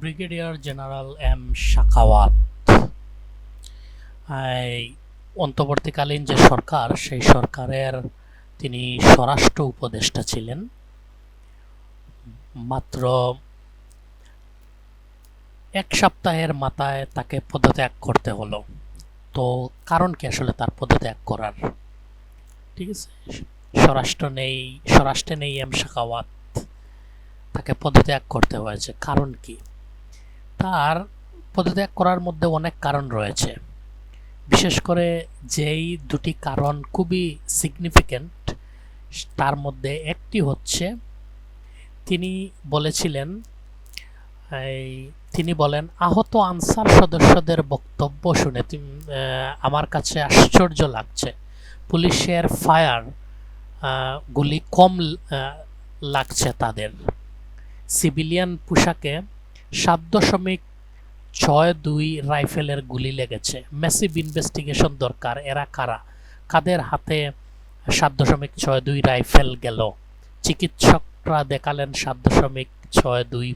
Brigadier general M Shakhawat এই অন্তর্বর্তীকালীন যে সরকার, সেই সরকারের তিনি স্বরাষ্ট্র উপদেষ্টা ছিলেন। মাত্র এক সপ্তাহের মাথায় তাকে পদত্যাগ করতে হলো। তো কারণ কি আসলে তার পদত্যাগ করার? ঠিক আছে? স্বরাষ্ট্র নেই, স্বরাষ্ট্রে নেই এম শাখাওয়াত তাকে পদত্যাগ করতে হয়েছে। কারণ কি? তার পদত্যাগ করার মধ্যে অনেক কারণ রয়েছে। বিশেষ করে যেই দুটি কারণ খুবই সিগনিফিক্যান্ট তার মধ্যে একটি হচ্ছে, তিনি বলেছিলেন, এই তিনি বলেন, আহত আনসার সদস্যদের বক্তব্য শুনে আমার কাছে আশ্চর্য লাগছে। পুলিশের ফায়ার গুলি কম লাগছে তাদের। সিভিলিয়ান পোশাকে সাত দশমিক ছয় দুই রাইফেলের গুলি লেগেছে। ম্যাসিভ ইনভেস্টিগেশন দরকার, এরা কারা? কাদের হাতে সাত দশমিক ছয় দুই রাইফেল গেল? চিকিৎসকরা দেখালেন সাত দশমিক ছয় দুই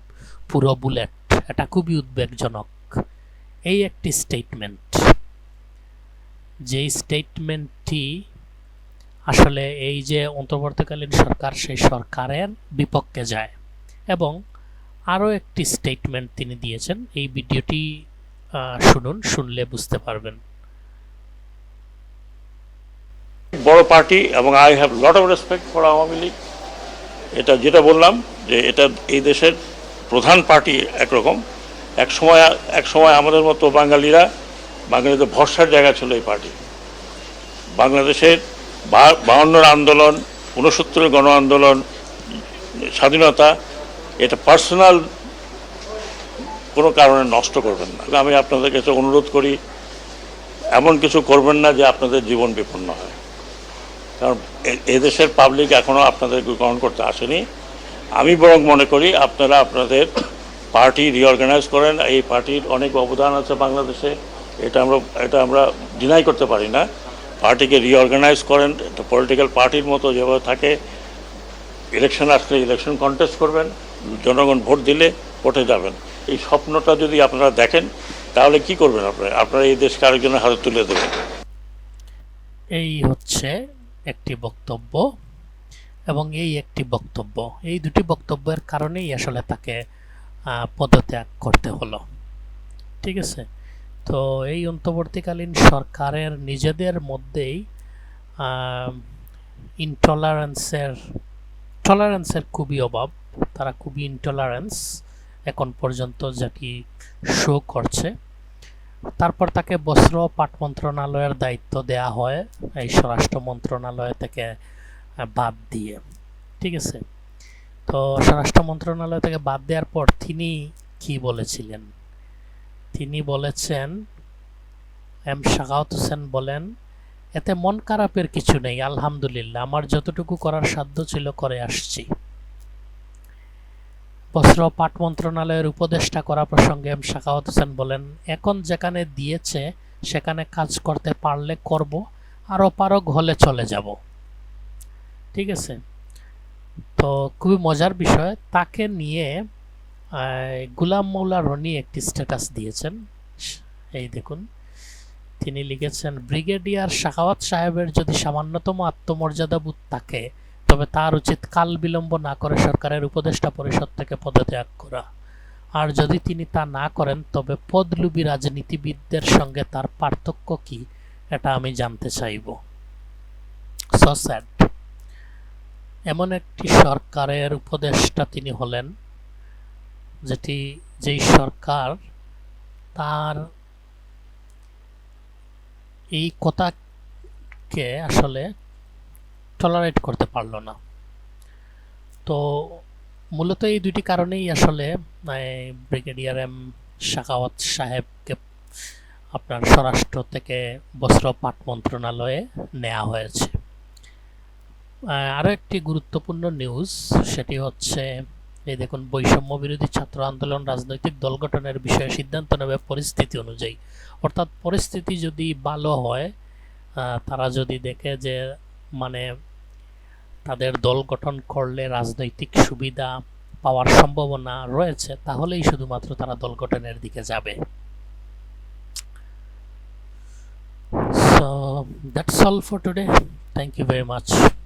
পুরো বুলেট। এটা খুবই উদ্বেগজনক। এই একটি স্টেটমেন্ট যেই স্টেটমেন্টটি আসলে এই যে অন্তর্বর্তীকালীন সরকার, সেই সরকারের বিপক্ষে যায়। এবং আরও একটি স্টেটমেন্ট তিনি দিয়েছেন। এই ভিডিওটি শুনুন, শুনলে বুঝতে পারবেন। বড় পার্টি এবং I have lot of respect for Awami League. এটা যেটা বললাম যে এটা এই দেশের প্রধান পার্টি একরকম। এক সময় এক সময় আমাদের মতো বাঙালিরা, বাঙালিদের ভরসার জায়গা ছিল এই পার্টি। বাংলাদেশের বাহান্নর আন্দোলন, ঊনসত্তরের গণ আন্দোলন, স্বাধীনতা এটা পার্সোনাল কোনো কারণে নষ্ট করবেন না। আমি আপনাদের কাছে অনুরোধ করি, এমন কিছু করবেন না যে আপনাদের জীবন বিপন্ন হয়। কারণ এদেশের পাবলিক এখনও আপনাদের গ্রহণ করতে আসেনি। আমি বরং মনে করি আপনারা আপনাদের পার্টি রিঅর্গানাইজ করেন। এই পার্টির অনেক অবদান আছে বাংলাদেশে। এটা আমরা এটা আমরা ডিনাই করতে পারি না। পার্টিকে রিঅর্গানাইজ করেন। পলিটিক্যাল পার্টির মতো যেভাবে থাকে ইলেকশন আসলে ইলেকশন কন্টেস্ট করবেন। জনগণ ভোট দিলে ভোটে যাবেন। এই স্বপ্নটা যদি আপনারা দেখেন, তাহলে কি করবেন আপনারা আপনারা এই দেশকে আরেকজনের হাতে তুলে দেবেন। এই হচ্ছে একটি বক্তব্য এবং এই একটি বক্তব্য। এই দুটি বক্তব্যের কারণেই আসলে তাকে পদত্যাগ করতে হলো। ঠিক আছে? তো এই অন্তর্বর্তীকালীন সরকারের নিজেদের মধ্যেই ইনটলারেন্সের টলারেন্সের খুবই অভাব। তারা খুবই ইনটলারেন্স এখন পর্যন্ত যেটি শো করছে। তারপর তাকে বস্ত্র পাট মন্ত্রণালয়ের দায়িত্ব দেয়া হয়, এই স্বরাষ্ট্র মন্ত্রণালয় থেকে বাদ দিয়ে। ঠিক আছে? তো স্বরাষ্ট্র মন্ত্রণালয় থেকে বাদ দেওয়ার পর তিনি কি বলেছিলেন? তিনি বলেছেন, এম শাগাউত হোসেন বলেন, এতে মন খারাপের কিছু নেই, আলহামদুলিল্লাহ, আমার যতটুকু করার সাধ্য ছিল, করে আসছি বস্ত্র পাট মন্ত্রণালয়ের উপদেষ্টা করা প্রসঙ্গে এম শাখাওয়াত হোসেন বলেন, এখন যেখানে দিয়েছে, সেখানে কাজ করতে পারলে করব, আরও পারক হলে চলে যাব। ঠিক আছে? তো খুবই মজার বিষয়, তাকে নিয়ে গুলাম মৌলা রনি একটি স্ট্যাটাস দিয়েছেন। এই দেখুন, তিনি লিখেছেন, ব্রিগেডিয়ার শাখাওয়াত সাহেবের যদি সামান্যতম আত্মমর্যাদাবোধ থাকে তবে তার উচিত কাল বিলম্ব না করে সরকারের উপদেষ্টা পরিষদ থেকে পদত্যাগ করা। আর যদি তিনি তা না করেন, তবে পদলুবী রাজনীতিবিদদের সঙ্গে তার পার্থক্য কি, এটা আমি জানতে চাইব। সো এমন একটি সরকারের উপদেষ্টা তিনি হলেন, যেটি যেই সরকার তার এই কথাকে আসলে টলারেট করতে পারল না। তো মূলত এই দুটি কারণেই আসলে ব্রিগেডিয়ার এম শাখাওয়াত সাহেবকে আপনার স্বরাষ্ট্র থেকে বস্ত্র পাট মন্ত্রণালয়ে নেওয়া হয়েছে। আরও একটি গুরুত্বপূর্ণ নিউজ সেটি হচ্ছে, এই দেখুন, বৈষম্য বিরোধী ছাত্র আন্দোলন রাজনৈতিক দল গঠনের বিষয়ে সিদ্ধান্ত নেবে পরিস্থিতি অনুযায়ী। অর্থাৎ পরিস্থিতি যদি ভালো হয় তারা যদি দেখে যে মানে তাদের দল গঠন করলে রাজনৈতিক সুবিধা পাওয়ার সম্ভাবনা রয়েছে, তাহলেই শুধুমাত্র তারা দল গঠনের দিকে যাবে। So that's all for today thank you very much